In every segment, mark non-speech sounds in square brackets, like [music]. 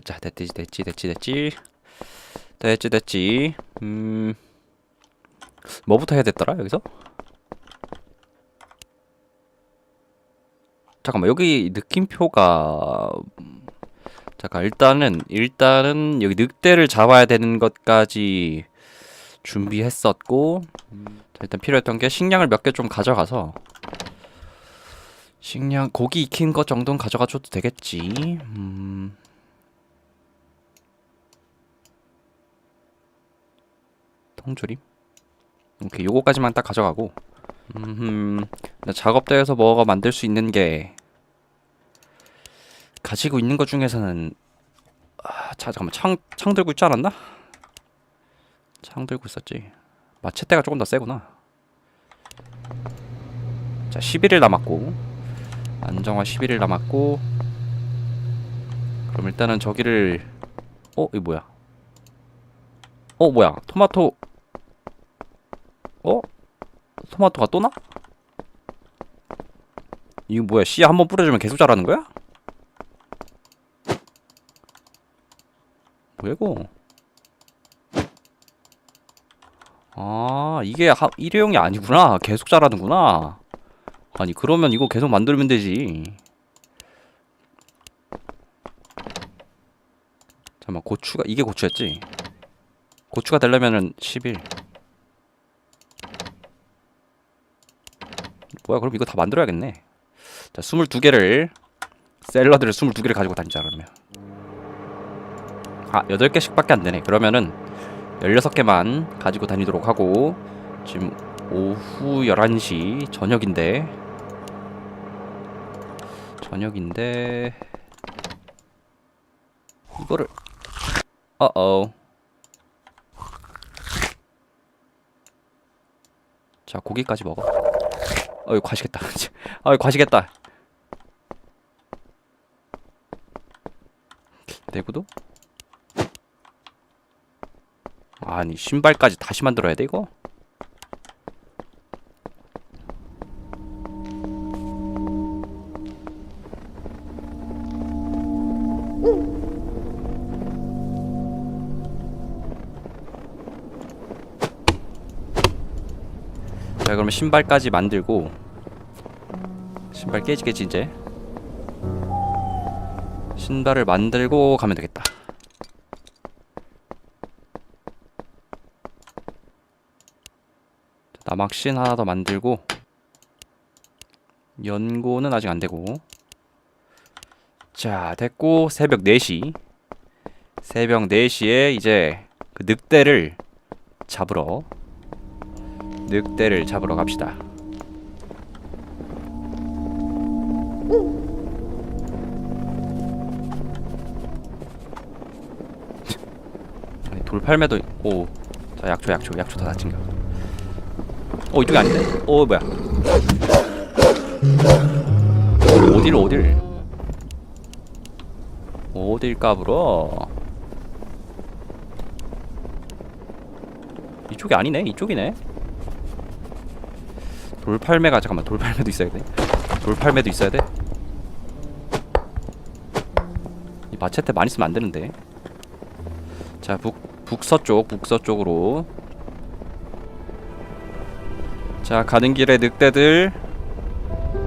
됐자 됐지 됐지 됐지 됐지. 됐지 됐지. 음. 뭐부터 해야 됐더라 여기서? 잠깐만 여기 느낌표가 잠깐 일단은 일단은 여기 늑대를 잡아야 되는 것까지 준비했었고 자, 일단 필요했던 게 식량을 몇 개 좀 가져가서 식량 고기 익힌 것 정도는 가져가 줘도 되겠지. 음 통조림? 오케이 요거까지만 딱 가져가고. 음 작업대에서 뭐가 만들 수 있는 게 가지고 있는 것 중에서는 아, 자 잠깐만. 창, 창 들고 있지 않았나? 창 들고 있었지. 마체테가 조금 더 세구나. 자 11일 남았고. 안정화 11일 남았고. 그럼 일단은 저기를 어? 이거 뭐야? 어 뭐야? 토마토 어? 토마토가 또 나? 이거 뭐야 씨한번 뿌려주면 계속 자라는 거야? 이거 아 이게 하, 일회용이 아니구나 계속 자라는구나 아니 그러면 이거 계속 만들면 되지 잠깐만 고추가 이게 고추였지 고추가 되려면은 10 뭐야 그럼 이거 다 만들어야겠네. 자 22개를 샐러드를 22개를 가지고 다니자 그러면. 아 8개씩 밖에 안 되네. 그러면은 16개만 가지고 다니도록 하고 지금 오후 11시 저녁인데 저녁인데 이거를 어어. 자 고기까지 먹어 어이 과시겠다 [laughs] 어이 과시겠다 내구도? 아니 신발까지 다시 만들어야 돼 이거? 신발까지 만들고 신발 깨지겠지 이제. 신발을 만들고 가면 되겠다. 나막신 하나 더 만들고 연고는 아직 안되고. 자 됐고 새벽 4시. 새벽 4시에 이제 그 늑대를 잡으러 늑대를 잡으러 갑시다. 돌팔매도 오. 자 약초 약초 약초 다 챙겨. 어 이쪽이 아닌데? 어 뭐야? 어디를 어딜? 어딜 까불어? 이쪽이 아니네 이쪽이네 돌팔매가 잠깐만 돌팔매도 있어야 돼? 돌팔매도 있어야 돼 이 마체테 많이 쓰면 안 되는데. 자 북, 북서쪽 북서쪽으로. 자 가는 길에 늑대들.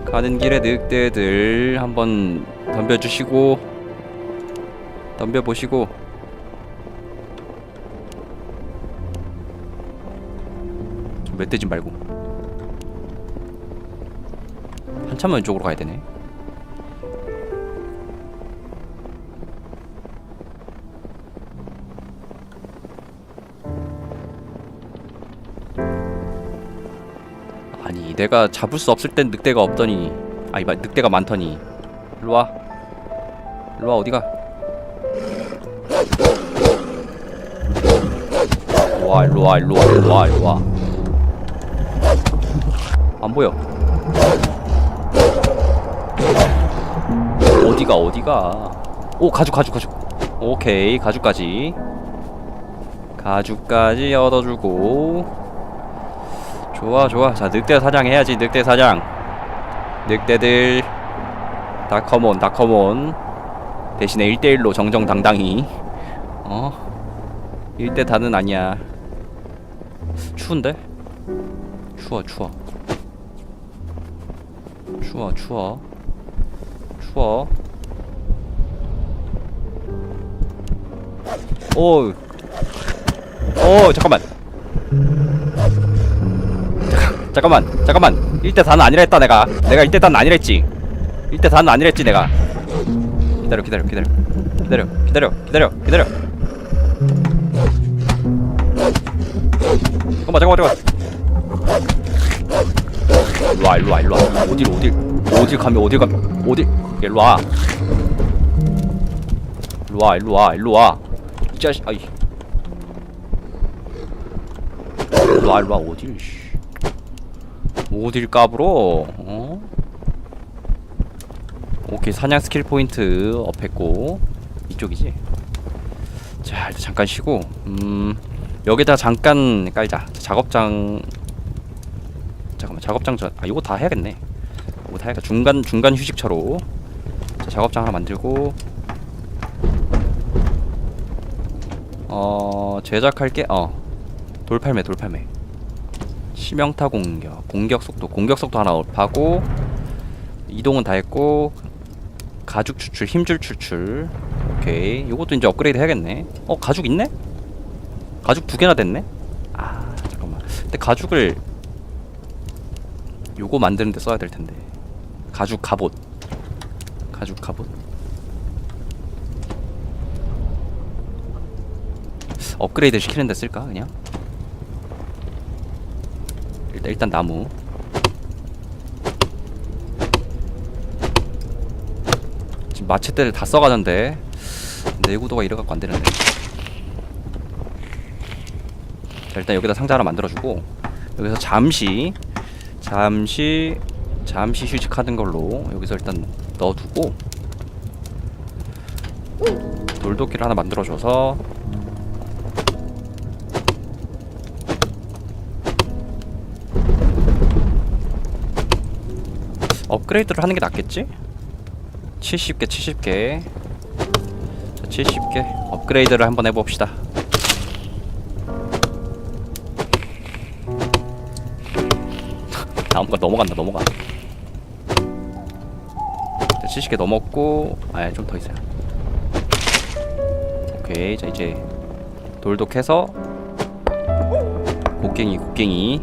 가는 길에 늑대들. 한번 덤벼주시고 덤벼보시고. 좀 멧돼지 말고 한참만 왼쪽으로 가야 되네. 아니 내가 잡을 수 없을 땐 늑대가 없더니 아니 마- 늑대가 많더니. 일로와. 일로와 어디가? 일로와 일로와 일로와 일로와 일로와. 안 보여 어디가 어디가? 오 가죽 가죽 가죽. 오케이 가죽까지. 가죽까지 얻어주고. 좋아 좋아. 자 늑대 사냥 해야지 늑대 사냥. 늑대들. 다 컴온 다 컴온. 대신에 1대1로 정정당당히. 어? 1대 다는 아니야. 추운데? 추워 추워. 추워 추워 추워. 오, 오 잠깐만. 잠깐, 잠깐만 잠깐만. 1대 다는 아니라 했다 내가. 내가 1대 다는 아니라 했지. 1대 다는 아니라 했지 내가. 기다려 기다려 기다려. 기다려 기다려 기다려 기다려. 잠깐만 잠깐만 잠깐만. 일로와 일로와 일로와. 어딜 어딜? 어딜 가면 어딜 가면 어딜 일로 와. 일로 와 일로 와 일로 와. 이 자식 아이. 일로 와 일로 와 어딜 씨. 어딜 까불어 어? 오케이 사냥 스킬 포인트 업했고 이쪽이지? 자 일단 잠깐 쉬고 음 여기다 잠깐 깔자. 자, 작업장 잠깐만 작업장 전, 아 이거 다 해야겠네. 이거 다 해야겠다. 중간 중간 휴식처로. 자 작업장 하나 만들고 어 제작할게 어 돌팔매 돌팔매. 치명타 공격 공격 속도 공격 속도 하나 업하고 이동은 다 했고 가죽 추출 힘줄 추출. 오케이. 요것도 이제 업그레이드 해야겠네. 어 가죽 있네? 가죽 두 개나 됐네? 아 잠깐만. 근데 가죽을 요거 만드는데 써야 될 텐데. 가죽 갑옷 가죽 갑옷 업그레이드 시키는데 쓸까 그냥? 일단 일단 나무. 지금 마체대를 다 써가는데 내구도가 이래갖고 안 되는데. 자 일단 여기다 상자 하나 만들어주고 여기서 잠시 잠시 잠시 휴식하는 걸로 여기서 일단 넣어두고 돌도끼를 하나 만들어줘서 업그레이드를 하는 게 낫겠지? 70개 70개. 자 70개 업그레이드를 한번 해봅시다. [laughs] 다음거 넘어간다 넘어가. 자 70개 넘었고 아예 좀더 있어요. 오케이. 자 이제 돌도 캐서 곡괭이 곡괭이.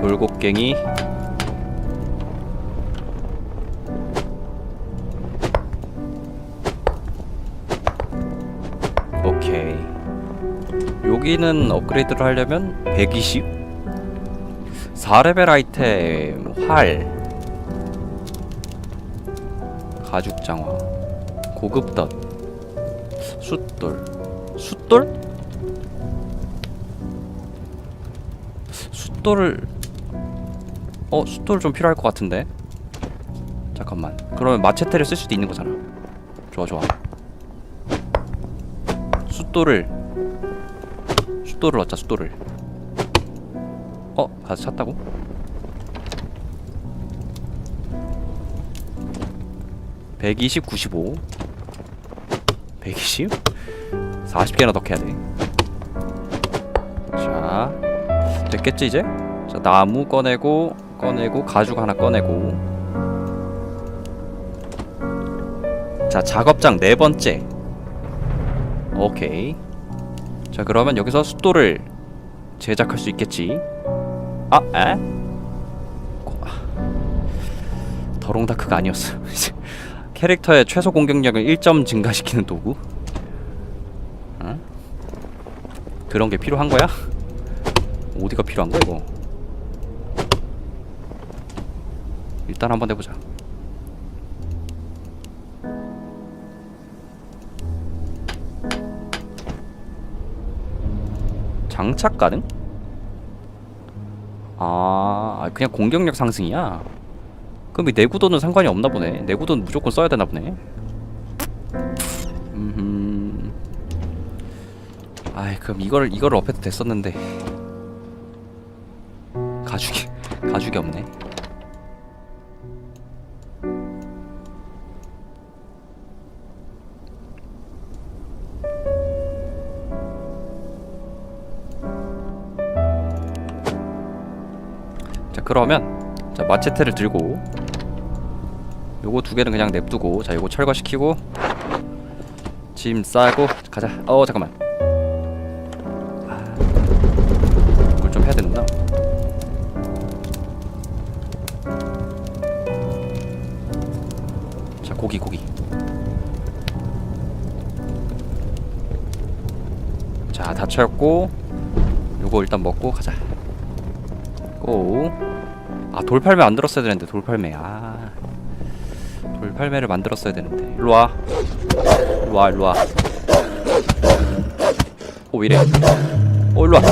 돌곡괭이. 오케이. 여기는 업그레이드를 하려면 120 4레벨 아이템 활 가죽 장화 고급 덧 숫돌 숫돌? 숫돌을 어 숫돌 좀 필요할 것 같은데 잠깐만 그러면 마체테를 쓸 수도 있는 거잖아 좋아 좋아 숫돌을 숫돌을 얻자 숫돌을 어? 가서 샀다고? (120) (95) (120) (40개나 더 캐야 돼 자 됐겠지 이제? 자 나무 꺼내고 꺼내고 가죽 하나 꺼내고. 자 작업장 네 번째. 오케이. 자 그러면 여기서 숫돌을 제작할 수 있겠지? 아 에? 고- 아. 더롱다크가 아니었어 [laughs] 캐릭터의 최소 공격력을 1점 증가시키는 도구 응? 그런 게 필요한 거야? 어디가 필요한 거야 이거 일단 한번 해보자 장착 가능? 아 그냥 공격력 상승이야 그럼 이 내구도는 상관이 없나 보네. 내구도는 무조건 써야 되나 보네. 아이 그럼 이걸 이걸 업해도 됐었는데 가죽이 [laughs] 가죽이 없네. 자 그러면 자 마체테를 들고 요거 두 개는 그냥 냅두고 자 요거 철거시키고 짐 싸고 가자. 어 잠깐만. 아, 이걸 좀 해야 되는구나. 자 고기 고기. 자다 채웠고 요거 일단 먹고 가자. 고. 아 돌팔매 만들었어야 되는데 돌팔매. 아. 돌 팔매를 만들었어야 되는데. 일로와. 일로와 일로와. 오 이래. 오 일로와.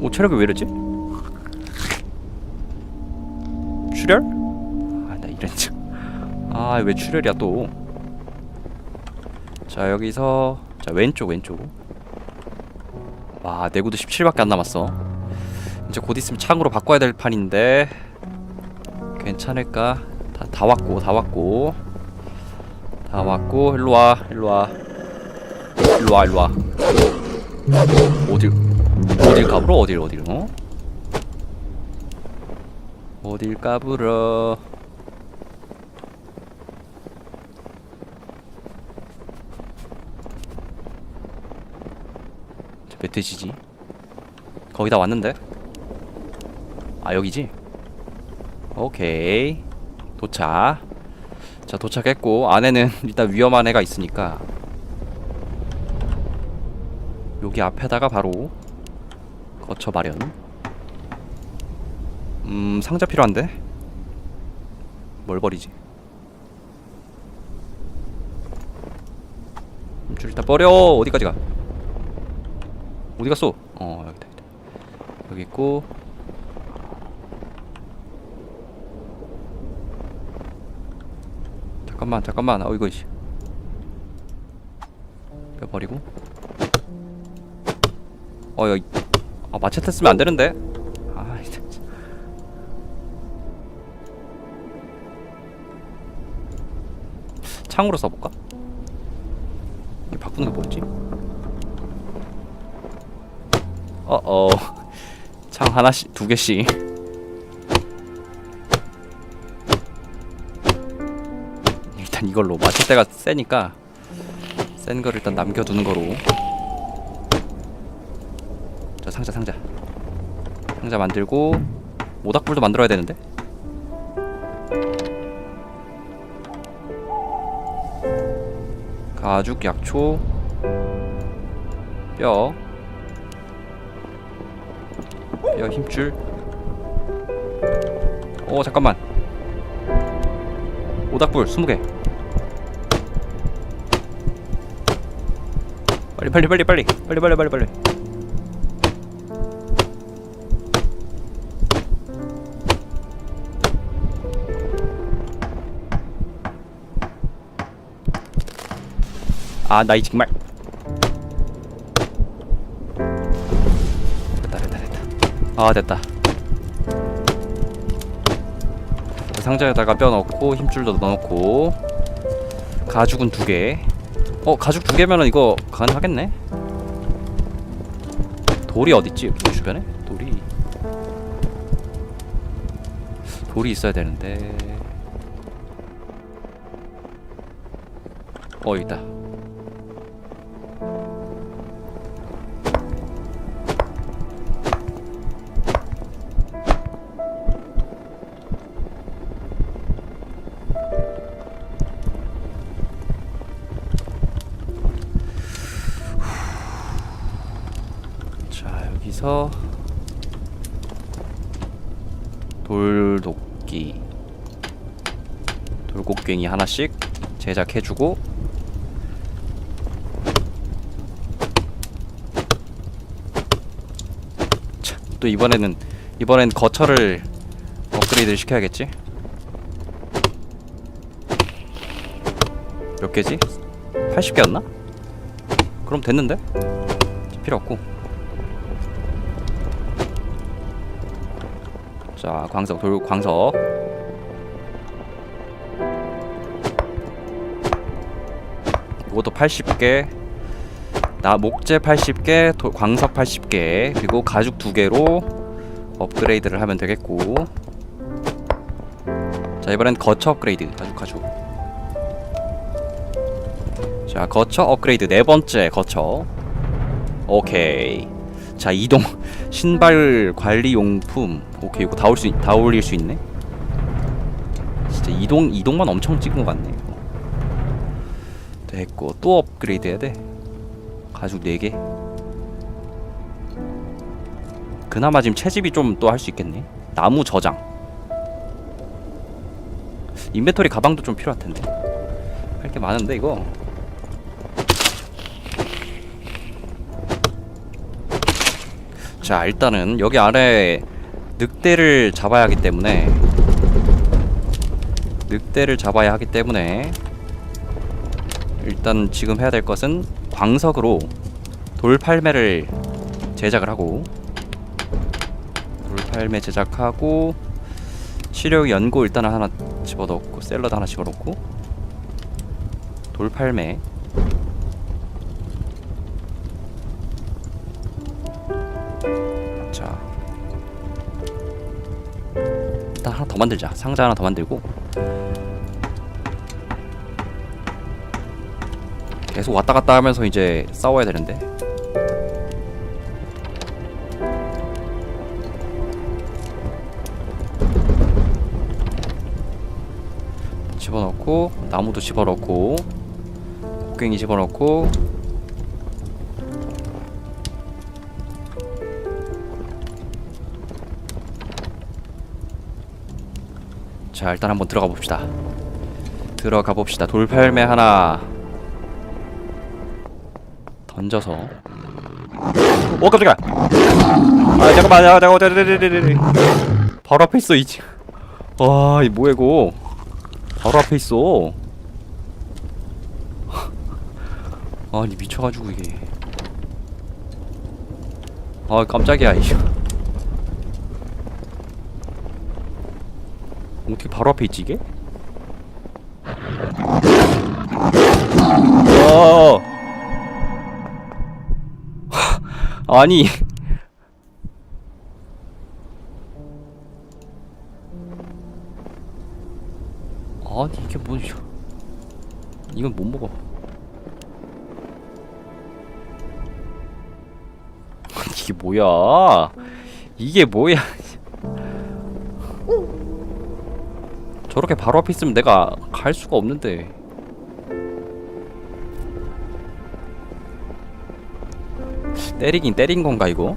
오 체력이 왜 이러지? 출혈? 아나 이런 아왜 출혈이야 또? 자 여기서 자 왼쪽 왼쪽. 와 내구도 17밖에 안 남았어. 이제 곧 있으면 창으로 바꿔야 될 판인데 괜찮을까? 다, 다 왔고 다 왔고. 다 왔고 일로와 일로와. 일로와 일로와. 어딜 어딜 까불어? 어딜 어딜 어? 어딜 까불어? 저 멧돼지지? 거의 다 왔는데? 아 여기지 오케이. 도착. 자 도착했고 안에는 [laughs] 일단 위험한 애가 있으니까. 여기 앞에다가 바로 거쳐 마련. 음 상자 필요한데? 뭘 버리지? 줄 일단 버려. 어디까지 가? 어디 갔어? 어 여기다 여기다. 여기 있고 잠깐만 잠깐만. 어 이거 씨. 이거 버리고. 어 여기. 아 마체테 쓰면 안 되는데. 아 이제. 창으로 써볼까? 이게 바꾸는 게 뭐였지? 어어. 창 하나씩 두 개씩 이걸로 마체대가 세니까 센 거를 일단 남겨두는 거로. 자 상자 상자. 상자 만들고 모닥불도 만들어야 되는데? 가죽 약초 뼈 뼈 힘줄. 오 잠깐만. 모닥불 20개 빨리 빨리 빨리. 빨리 빨리 빨리 빨리. 아나 이 정말. 됐다 됐다 됐다. 아 됐다. 상자에다가 뼈 넣고 힘줄도 넣어놓고 가죽은 두개. 어 가죽 두 개면은 이거 가능하겠네. 돌이 어딨지 여기? 주변에? 돌이. 돌이 있어야 되는데. 어 있다 여기서 돌도끼 돌곡괭이 하나씩 제작해주고 차, 또 이번에는 이번엔 거처를 업그레이드를 시켜야겠지 몇 개지? 80개였나? 그럼 됐는데? 필요 없고 자 광석 돌 광석 이것도 80개 나 목재 80개, 도, 광석 80개, 그리고 가죽 2개로 업그레이드를 하면 되겠고. 자, 이번엔 거처 업그레이드. 가죽 가죽. 자, 거처 업그레이드 네 번째 거처. 오케이. 자, 이동 신발 관리 용품. 오케이, 이거 다 올 수, 다 올릴 수 있네. 진짜 이동 이동만 엄청 찍은 것 같네. 이거. 됐고 또 업그레이드 해야 돼. 가죽 4개. 그나마 지금 채집이 좀 또 할 수 있겠네. 나무 저장. 인벤토리 가방도 좀 필요할 텐데. 할 게 많은데 이거. 자 일단은 여기 아래 늑대를 잡아야 하기 때문에 늑대를 잡아야 하기 때문에 일단 지금 해야 될 것은 광석으로 돌팔매를 제작을 하고 돌팔매 제작하고 치료 연고 일단 하나 집어넣고 샐러드 하나 집어넣고 돌팔매 더 만들자. 상자 하나 더 만들고. 계속 왔다 갔다 하면서 이제 싸워야 되는데. 집어넣고 나무도 집어넣고 곡괭이 집어넣고 자 일단 한번 들어가 봅시다. 들어가 봅시다. 돌팔매 하나. 던져서. 오 깜짝이야. 아 잠깐만. 아, 잠깐만. 바로 앞에 있어 이지 와이 뭐야 이거? 바로 앞에 있어. 아니 미쳐가지고 이게. 아 깜짝이야 이거 어떻게 바로 앞에 있지 이게? 어 아니. 아니 이게 뭐 이건 못 먹어. [laughs] 이게 뭐야? 이게 뭐야 저렇게 바로 앞에 있으면 내가 갈 수가 없는데 때리긴 때린 건가 이거?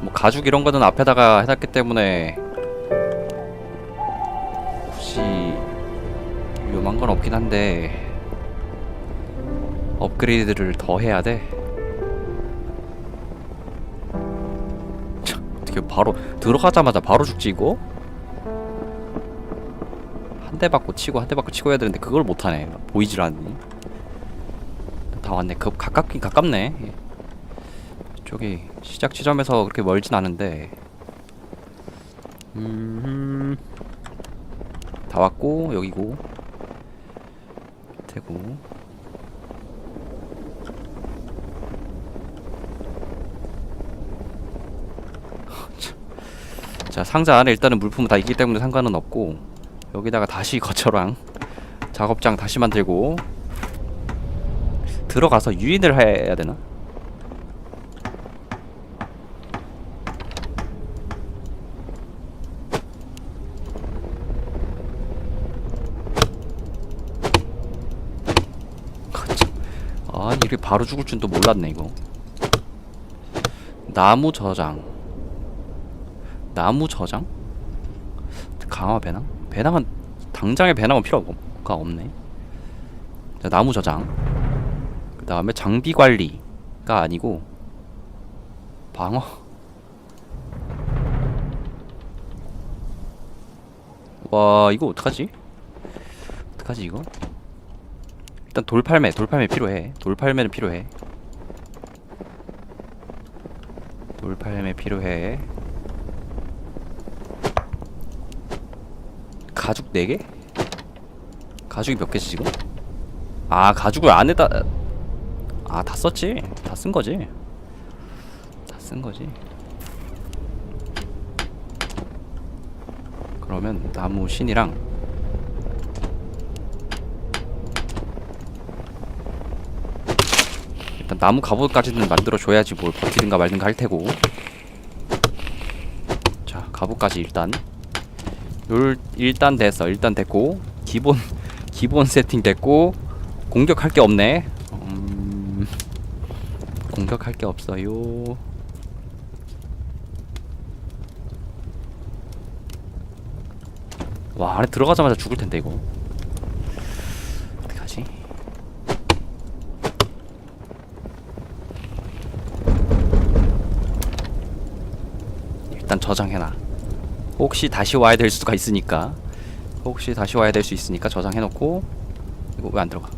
뭐 가죽 이런 거는 앞에다가 해놨기 때문에 혹시 위험한 건 없긴 한데 업그레이드를 더 해야 돼. 참, 어떻게 바로 들어가자마자 바로 죽지 이거? 한대 받고 치고 한 대 받고 치고 해야 되는데 그걸 못하네. 보이질 않니? 다 왔네. 그 가깝긴 가깝네. 저기 시작 지점에서 그렇게 멀진 않은데. 음. 다 왔고 여기고. 되고. [laughs] 자 상자 안에 일단은 물품은 다 있기 때문에 상관은 없고 여기다가 다시 거처랑 작업장 다시 만들고 들어가서 유인을 해야 되나? 아니 이렇게 바로 죽을 줄도 몰랐네 이거 나무 저장 나무 저장? 강화 배낭? 배낭은 당장의 배낭은 필요가 없네. 자, 나무 저장. 그 다음에 장비 관리가 아니고 방어. 와 이거 어떡하지? 어떡하지 이거? 일단 돌팔매 돌팔매 필요해. 돌팔매는 필요해. 돌팔매 필요해 가죽 4개? 가죽이 몇 개지 지금? 아 가죽을 안에다 아 다 썼지 다 쓴 거지 다 쓴 거지 그러면 나무 신이랑 일단 나무 갑옷까지는 만들어 줘야지 뭘 버티든가 말든가 할 테고 자 갑옷까지 일단 요 일단 됐어 일단 됐고 기본 [laughs] 기본 세팅 됐고 공격할 게 없네. 음, 공격할 게 없어요. 와 안에 들어가자마자 죽을 텐데 이거. 어떡하지? 일단 저장해놔 혹시 다시 와야 될 수가 있으니까. 혹시 다시 와야 될 수 있으니까 저장해놓고 이거 왜 안 들어가?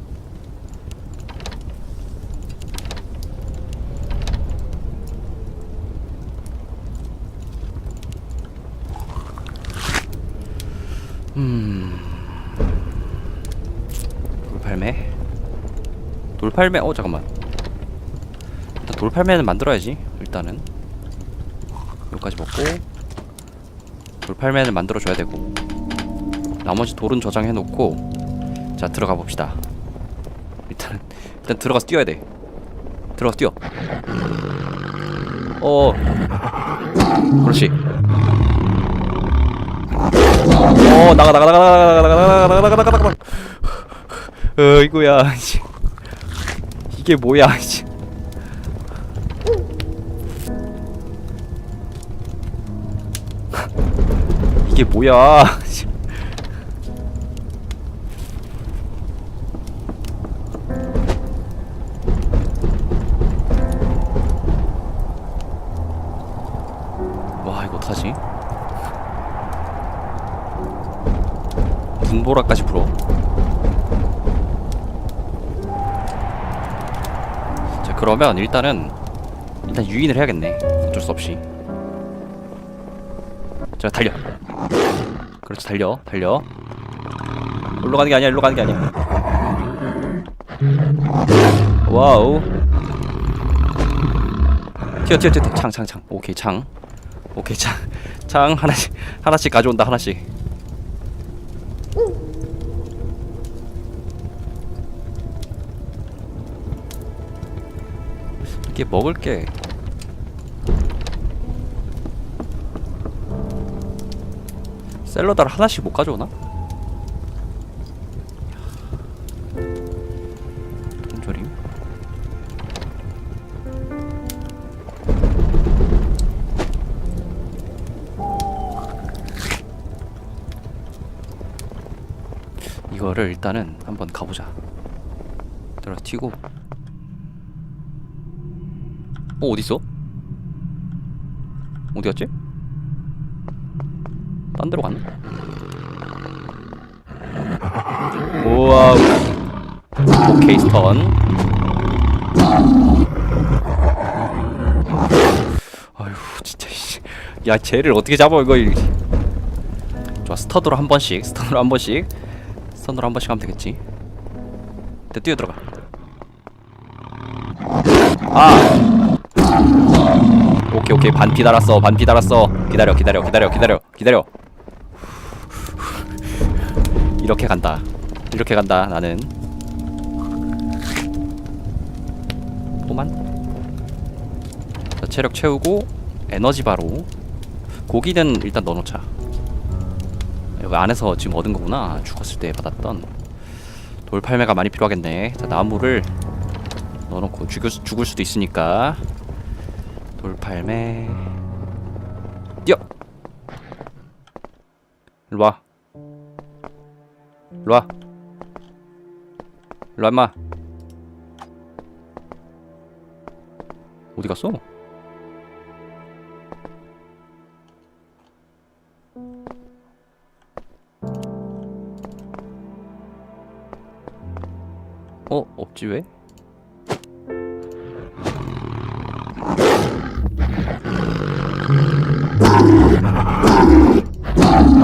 음. 돌팔매? 돌팔매? 어 잠깐만. 일단 돌팔매는 만들어야지 일단은. 여기까지 먹고 돌팔매를 만들어 줘야 되고 나머지 돌은 저장해 놓고 자 들어가 봅시다 일단 일단 들어가서 뛰어야 돼 들어가서 뛰어 어 그렇지 어 나가 나가 나가 나가 나가 나가 나가 나가 나가 나가 나가 어이구야 씨. 이게 뭐야 뭐야 씨. [laughs] 와 이거 어떡하지? 눈보라까지 불어 자 그러면 일단은 일단 유인을 해야겠네 어쩔 수 없이 자 달려. 그렇지 달려 달려. 일로 가는 게 아니야 일로 가는 게 아니야. 와우. 튀어 튀어 튀어 창 창 창. 오케이 창. 오케이 창. 창 하나씩 하나씩 가져온다 하나씩. 이게 먹을 게 샐러드를 하나씩 못 가져오나? 통조림 이거를 일단은 한번 가보자 들어 튀고 어 어디 있어? 어디 갔지? 딴 데로 갔네. 우와. 오케이 스턴. 아휴 진짜 씨. 야 쟤를 어떻게 잡아 이거. 이- 좋아 스턴으로 한 번씩 스턴으로 한 번씩 스턴으로 한 번씩 하면 되겠지. 내 뛰어 들어가. 아. 오케이 오케이 반피 달았어 반피 달았어 기다려 기다려 기다려 기다려 기다려 이렇게 간다. 이렇게 간다 나는. 또만. 자, 체력 채우고 에너지 바로. 고기는 일단 넣어놓자. 여기 안에서 지금 얻은 거구나. 죽었을 때 받았던. 돌팔매가 많이 필요하겠네. 자 나무를 넣어놓고 죽을, 수- 죽을 수도 있으니까. 돌팔매. 뛰어! 일로와 일로와 일로와 임마 어디 갔어? 어? 없지 왜?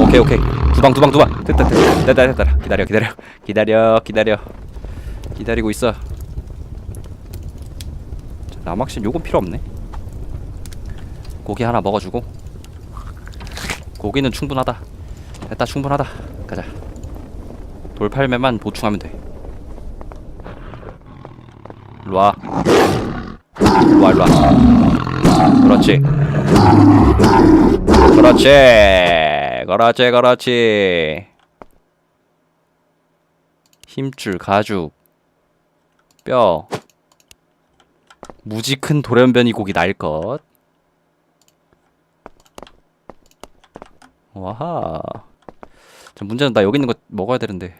오케이 오케이. 두 방 두 방 두방. 됐다 됐다. 됐다 됐다. 기다려 기다려. 기다려 기다려. 기다리고 있어. 남학신 요건 필요 없네. 고기 하나 먹어주고. 고기는 충분하다. 됐다 충분하다. 가자. 돌팔매만 보충하면 돼. 일로와. 일로와 일로와. 그렇지. 그렇지 그렇지 그렇지 힘줄 가죽 뼈 무지 큰 돌연변이 고기 날 것. 와하. 자, 문제는 나 여기 있는 거 먹어야 되는데.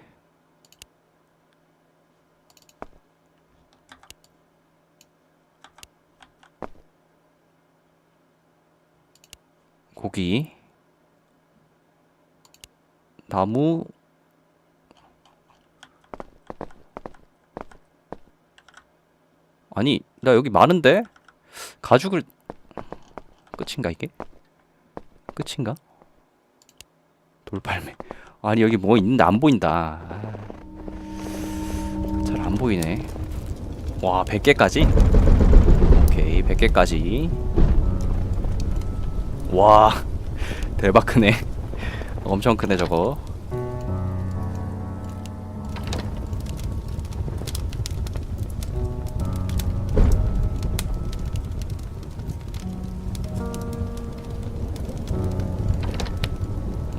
고기. 나무. 아니, 나 여기 많은데? 가죽을 끝인가 이게? 끝인가? 돌팔매. 아니 여기 뭐 있는데 안 보인다. 잘 안 보이네. 와, 100개까지? 오케이, 100개까지. 와, [laughs] 대박 크네. 엄청 크네 저거.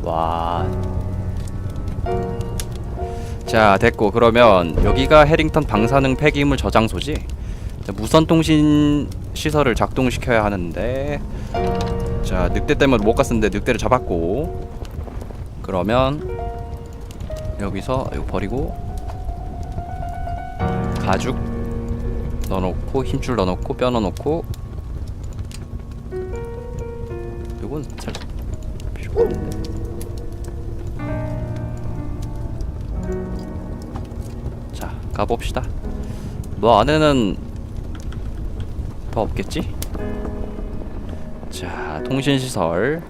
와. 자, 됐고. 그러면 여기가 해링턴 방사능 폐기물 저장소지? 자, 무선 통신 시설을 작동시켜야 하는데 자, 늑대 때문에 못 갔었는데 늑대를 잡았고 그러면 여기서 이거 버리고 가죽 넣어놓고 힘줄 넣어놓고 뼈 넣어놓고 이건 잘 필요가 없는데. 자 가봅시다. 뭐 안에는 더 없겠지? 자 통신시설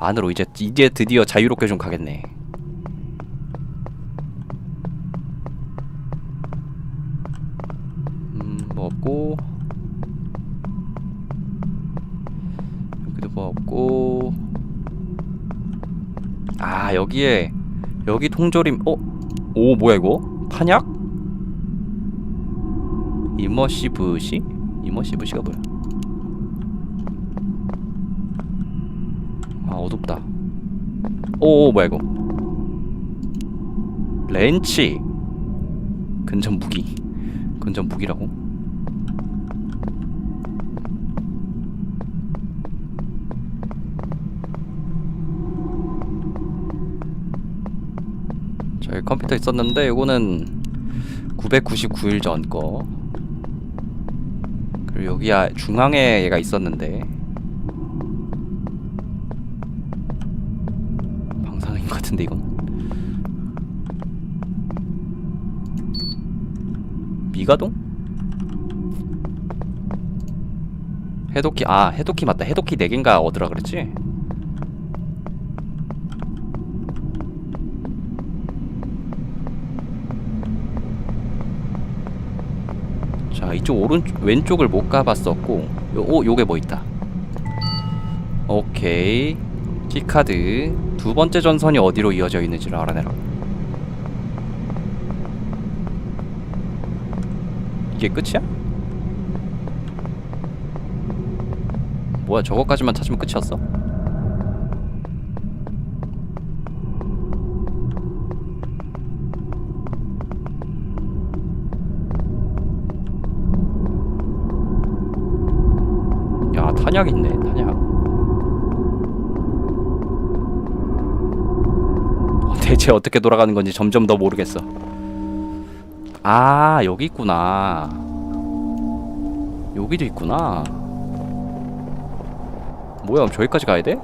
안으로 이제 이제 드디어 자유롭게 좀 가겠네 음 뭐 없고 여기도 뭐 없고 아 여기에 여기 통조림 어? 오 뭐야 이거? 탄약? 이머시브시? 이머시브시가 뭐야? 아 어둡다. 오 뭐야 이거? 렌치. 근접 무기. 근접 무기라고? 자 여기 컴퓨터 있었는데 요거는 999일 전 거. 그리고 여기 아 중앙에 얘가 있었는데 방사능인 것 같은데 이건 미가동? 해독키 아 해독키 맞다 해독키 4개인가 얻으라 그랬지? 자 이쪽 오른쪽 왼쪽을 못 가봤었고 요, 오 요게 뭐 있다 오케이 키카드 두 번째 전선이 어디로 이어져 있는지를 알아내라 이게 끝이야? 뭐야 저거까지만 찾으면 끝이었어? 야 탄약 있네 탄약 대체 어떻게 돌아가는 건지 점점 더 모르겠어. 아 여기 있구나. 여기도 있구나. 뭐야 그럼 저기까지 가야 돼?